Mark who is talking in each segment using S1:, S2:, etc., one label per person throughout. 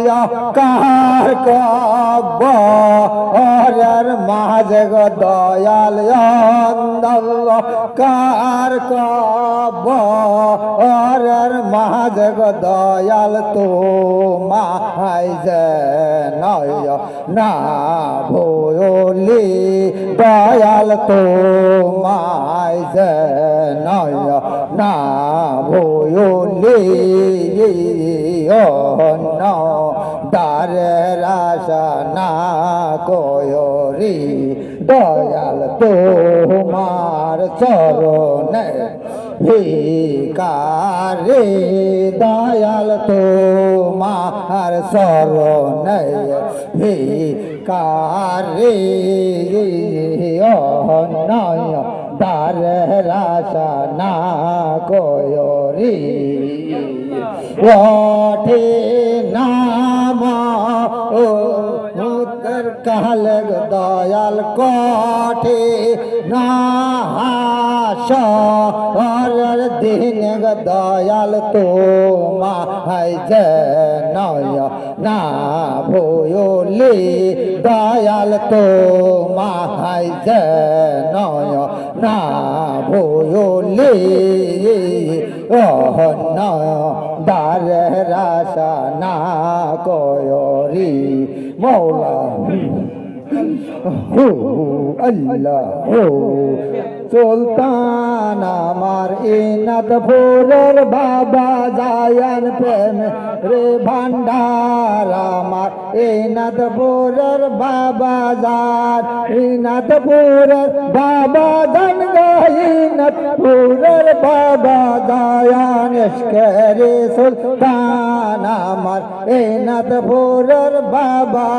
S1: অন্ধকার কবরের মাঝে গো দয়াল অন্ধকার কবরের মাঝে গো দয়াল তো মাই যে নয় না ভোলি দয়াল তো মাই যে নয় না ভোলি অন্য দারের আশা না কয়রি দয়াল তোমার চরণে ভিকারে দয়াল তোমার চরণে ভিকারে অনয় रहरासा ना कोयोरी। वोठे नामा ओ मुतर कहल दयाल कोठे ना না সর দিন দয়াল তো মাই যে নয় না ভোলি দয়াল তো মাই যে নয় না ভোলি দারে রাসা না কয়রি মৌলা হো আল্লাহ হো সুলতান আমার ইনাদ ভোরের বাবা জায়ান প্রেম রে ভান্ডার আমার ইনাত ফুরের বাবা জান ইনাত ফুরের বাবা জান ইনাত ফুরের বাবা জায়ান এসকেরে সুলতান আমার ইনাত ফুরের বাবা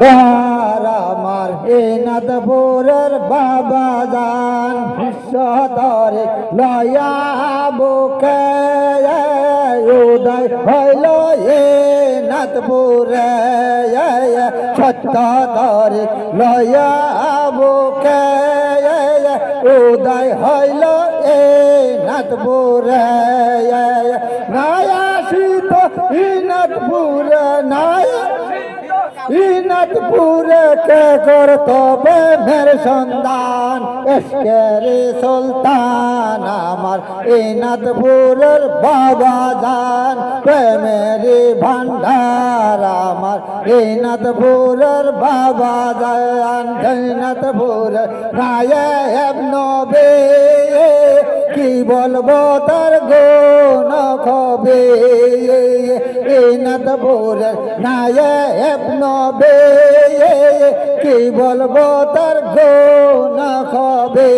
S1: বার আমার, এ নাদপুরের বাবা দান সদরে লয়া বুকে উদয় হইল এ নাদপুরে সত্য দরে লয়া বুকে উদয় হইল এ নাদপুরে নায়া শীত ইনাদপুরে নায়া ইনাতপুরে কে কর তবে মের সন্ধান? এসকেরে সুলতান, আমার ইনাতপুরের বাবা জান। প্রেমেরি ভান্ডার আমার ইনাতপুরের বাবা জান। জৈনাতপুর নায়েব নবে, কি বলব তার গুণ খবে ইনাতপুরের নায়েব নবে। কি বলব তার গুণ খবে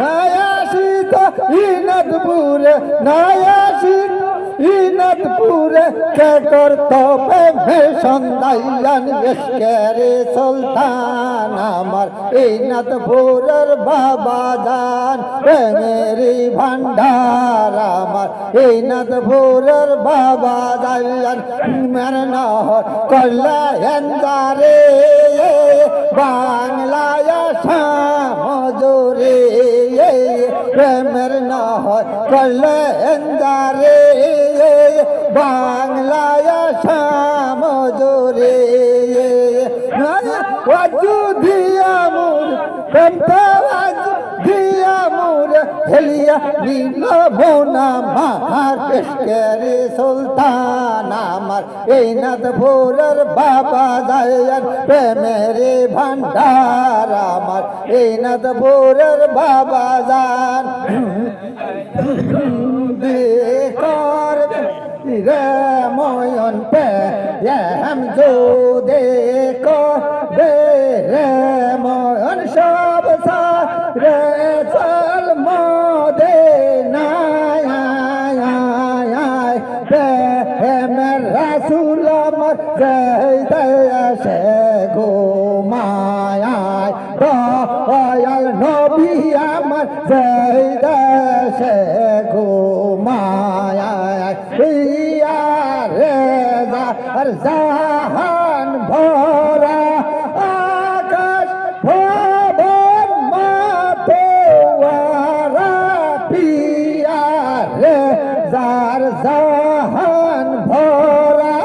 S1: নায়াসিত ইনাতপুরে নায়াসিত ইনাতপুরে কে কর্তব্যে মে সন্ধাইয়ান বেশকেরে সুলতান, আমার ইনাতপুরের বাবা জান। প্রেমেরি ভান্ডার আমার ইনাতপুরের বাবা জান। মের নহর করলা এন্দারে বাংলায় সামজুরে প্রেমের নহর করলে এন্দারে বাংলায় সামজুরে ওয়াজু দিয়া মুর প্রেমটা ওয়াজু দিয়া মুর হেলিয়া নীল বোনা মাহার পেশকেরে সুলতান আমার। এই নাথপুরের বাবা দায়ার প্রেমেরে ভান্ডার আমার। এই নাথপুরের বাবা জান কর রে ময়ন পে হম যো দেখো। দে রে ময়ন সব সা, রে চল মোদে নাই, আয় আয় আয়। রে হেমের রাসুল আমার জয় দয়া সে গো মায়ায় দয়াল নবী আমার সে গো জাহান ভরা আকাশ ভবন মাতোয়ারা পিয়া রে যার জাহান ভরা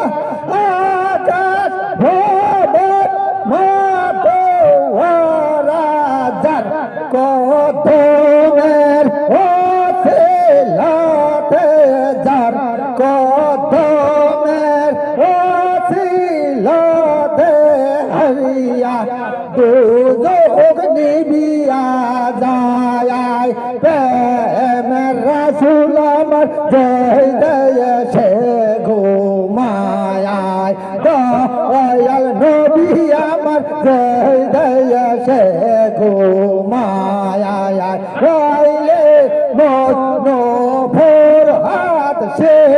S1: আকাশ ভবন মাতোয়ারা যার কদমের হরিয়া দুজোগ নিবিয়া যায় প্রেমের রাসুল আমার জয় দয় সে ঘুমায় দয়াল নবী আমার জয় দয় সে ঘুমায় রইলে মন ভোর হাত সেরে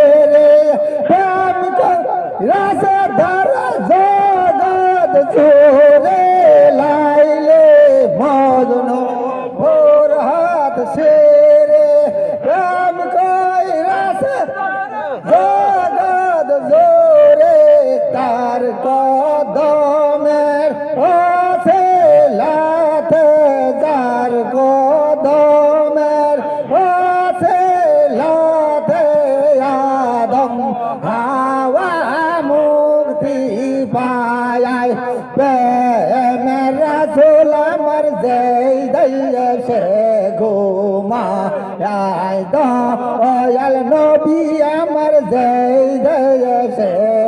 S1: আমার জয় দয় সে ঘুমায় দয়াল নবী আমার দয় সে